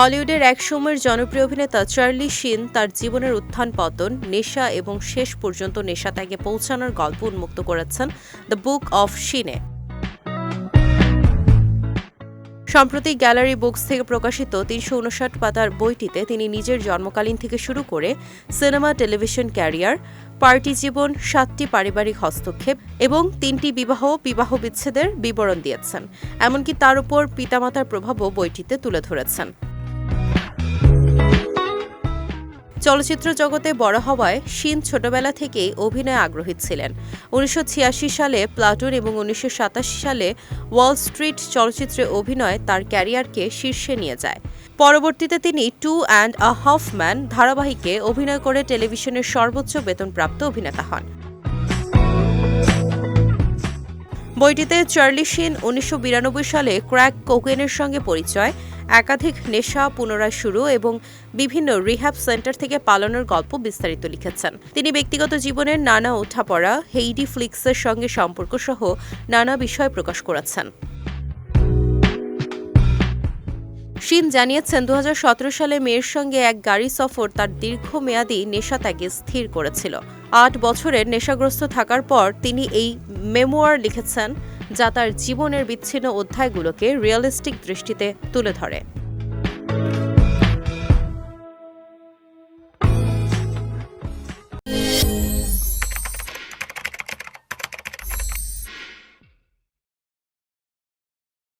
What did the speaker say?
হলিউডের এক সময়ের জনপ্রিয় অভিনেতা চার্লি শিন তার জীবনের উত্থান পতন, নেশা এবং শেষ পর্যন্ত নেশা ত্যাগে পৌঁছানোর গল্প উন্মুক্ত করেছেন দ্য বুক অফ শিনে সম্প্রতি গ্যালারি বুকস থেকে প্রকাশিত তিনশো উনষাট পাতার বইটিতে তিনি নিজের জন্মকালীন থেকে শুরু করে সিনেমা, টেলিভিশন ক্যারিয়ার, পার্টি জীবন, সাতটি পারিবারিক হস্তক্ষেপ এবং তিনটি বিবাহ বিবাহ বিচ্ছেদের বিবরণ দিয়েছেন। এমনকি তার উপর পিতামাতার প্রভাবও বইটিতে তুলে ধরেছেন। চলচ্চিত্র জগতে বড় হওয়ায় শিন ছোটবেলা থেকেই অভিনয়ে আগ্রহী ছিলেন। উনিশশো ছিয়াশি সালে প্লাটুন এবং উনিশশো সাতাশি সালে ওয়াল স্ট্রিট চলচ্চিত্রে অভিনয় তার ক্যারিয়ারকে শীর্ষে নিয়ে যায়। পরবর্তীতে তিনি two and a half men ধারাবাহিকে অভিনয় করে টেলিভিশনের সর্বোচ্চ বেতনপ্রাপ্ত অভিনেতা হন। বইটিতে চার্লি শিন উনিশশো বিরানব্বই সালে ক্র্যাক কোকেনের সঙ্গে পরিচয় একাধিক নেশা পুনরায় শুরু এবং বিভিন্ন রিহ্যাব সেন্টার থেকে পালানোর গল্প বিস্তারিত লিখেছেন। তিনি ব্যক্তিগত জীবনের নানা ওঠাপড়া হেইডি ফ্লিক্সের সঙ্গে সম্পর্ক সহ নানা বিষয় প্রকাশ করেছেন। শিন জানিয়েছেন দু হাজার সতেরো সালে মেয়ের সঙ্গে এক গাড়ি সফর তার দীর্ঘমেয়াদী নেশা ত্যাগে স্থির করেছিল। আট বছরের নেশাগ্রস্ত থাকার পর তিনি এই মেমোয়ার লিখেছেন যা তার জীবনের বিচ্ছিন্ন অধ্যায়গুলোকে রিয়েলিস্টিক দৃষ্টিতে তুলে ধরে।